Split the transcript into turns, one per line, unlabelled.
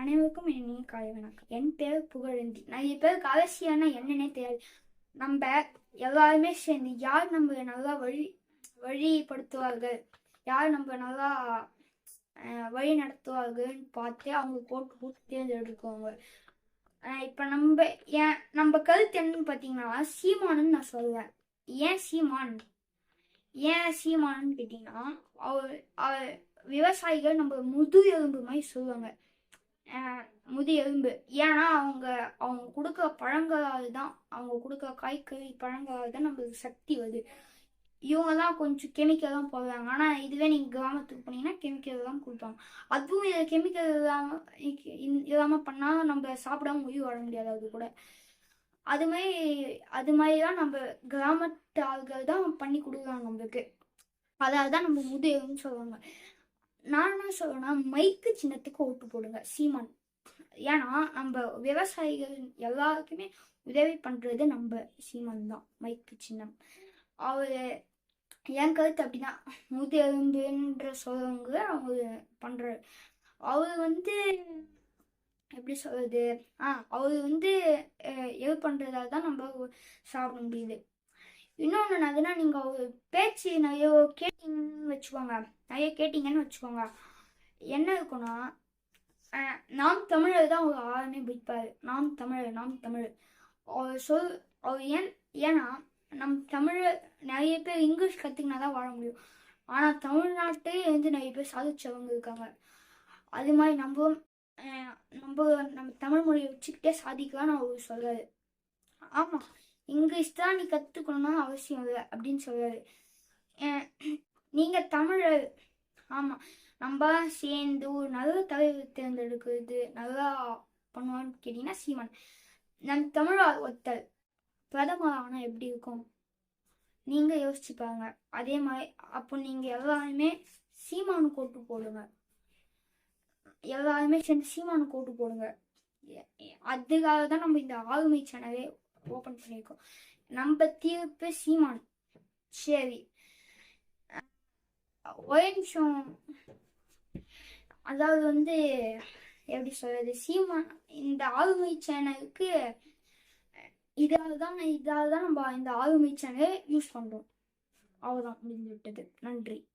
அனைவருக்கும் இனிய காலை வணக்கம். என் பேர் புகழேந்தி. நிறைய பேருக்கு அவசியம்னா என்னன்னே தெரியாது நம்ம எல்லாருமே சேர்ந்து யார் நம்ம நல்லா வழி வழிப்படுத்துவார்கள்? யார் நம்ம நல்லா வழி நடத்துவார்கள்னு பார்த்து அவங்க போட்டு போட்டு தேர்ந்தெடுக்குவாங்க இப்போ நம்ம ஏன் நம்ம கருத்து என்னன்னு பார்த்தீங்கன்னா சீமானுன்னு நான் சொல்லுவேன். ஏன் சீமான்? ஏன் சீமானுன்னு கேட்டிங்கன்னா அவர் அவர் விவசாயிகள் நம்ம முது எலும்பு மாதிரி சொல்லுவாங்க. முது எலும்பு. ஏன்னா அவங்க அவங்க கொடுக்க பழங்களால் தான் அவங்க கொடுக்க காய்கறி பழங்களால் தான் நம்மளுக்கு சக்தி வருது. இவங்க தான் கொஞ்சம் கெமிக்கல் தான் போடுறாங்க ஆனால் இதுவே நீங்கள் கிராமத்துக்கு போனீங்கன்னா கெமிக்கல் தான் கொடுப்பாங்க. அதுவும் இதில் கெமிக்கல் இல்லாமல் இல்லாமல் பண்ணால் நம்ம சாப்பிடாம உயிர் வர முடியாது அது கூட. அது மாதிரி அது மாதிரி தான் நம்ம கிராமத்து ஆள்கள் தான் பண்ணி கொடுக்குறாங்க நம்மளுக்கு. அதாவது தான் நம்ம முது எலும்புன்னு சொல்லுவாங்க. நான் என்ன சொல்றேன்னா மைக்கு சின்னத்துக்கு ஓட்டு போடுங்க சீமான். ஏன்னா நம்ம விவசாயிகள் எல்லாருக்குமே உதவி பண்ணுறது நம்ம சீமான் தான் மைக்கு சின்னம். அவர் என் கருத்து அப்படிதான். முது சொல்றவங்க அவர் பண்ணுறாரு அவர் வந்து எப்படி சொல்கிறது ஆ அவர் வந்து எது பண்ணுறதால தான் நம்ம சாப்பிட முடியுது. இன்னொன்று என்னதுன்னா நீங்கள் அவர் பேச்சு நிறைய கேட்டீங்கன்னு வச்சுக்கோங்க. நிறைய கேட்டீங்கன்னு வச்சுக்கோங்க. என்ன இருக்குன்னா நாம் தமிழர் தான் ஒரு ஆளுமே பிடிப்பார் நாம் தமிழர் நாம் தமிழர். அவர் சொல் அவர் ஏன் ஏன்னா நம் தமிழர் நிறைய பேர் இங்கிலீஷ் கற்றுக்கினா தான் வாழ முடியும். ஆனால் தமிழ்நாட்டே வந்து நிறைய பேர் சாதிச்சவங்க இருக்காங்க. அது மாதிரி நம்ம நம்ம நம்ம தமிழ் மொழியை வச்சுக்கிட்டே சாதிக்கலாம்னு அவர் சொல்றாரு. ஆமாம் இங்கிலீஷ் தான் நீ கற்றுக்கணும்னு அவசியம் இல்லை அப்படின்னு சொல்கிறாரு நீங்கள் தமிழர் ஆமாம் நம்ம சேர்ந்து ஒரு நல்ல தலைவர் தேர்ந்தெடுக்கிறது நல்லா பண்ணுவான்னு கேட்டிங்கன்னா சீமான். நம் தமிழர் ஒருத்தர் பிரதமர் ஆனால் எப்படி இருக்கும்? நீங்கள் யோசிச்சு பாருங்க. அதே மாதிரி அப்போ நீங்கள் எல்லாருமே சீமானு கோட்டு போடுங்க. எல்லாருமே சேர்ந்து சீமானு கோட்டு போடுங்க. அதுக்காக தான் நம்ம இந்த ஆளுமை சேனலே ஓப்பன் பண்ணியிருக்கோம் நம்ம தீர்ப்பு சீமான். சரி. ஒரே நிமிஷம். அதாவது வந்து எப்படி சொல்றது? சீமான் இந்த ஆளுமை சேனலுக்கு இதால் தான் இதால் தான் நம்ம இந்த ஆளுமை சேனலை யூஸ் பண்ணுறோம் அவ்வளோதான் முடிஞ்சு விட்டது. நன்றி.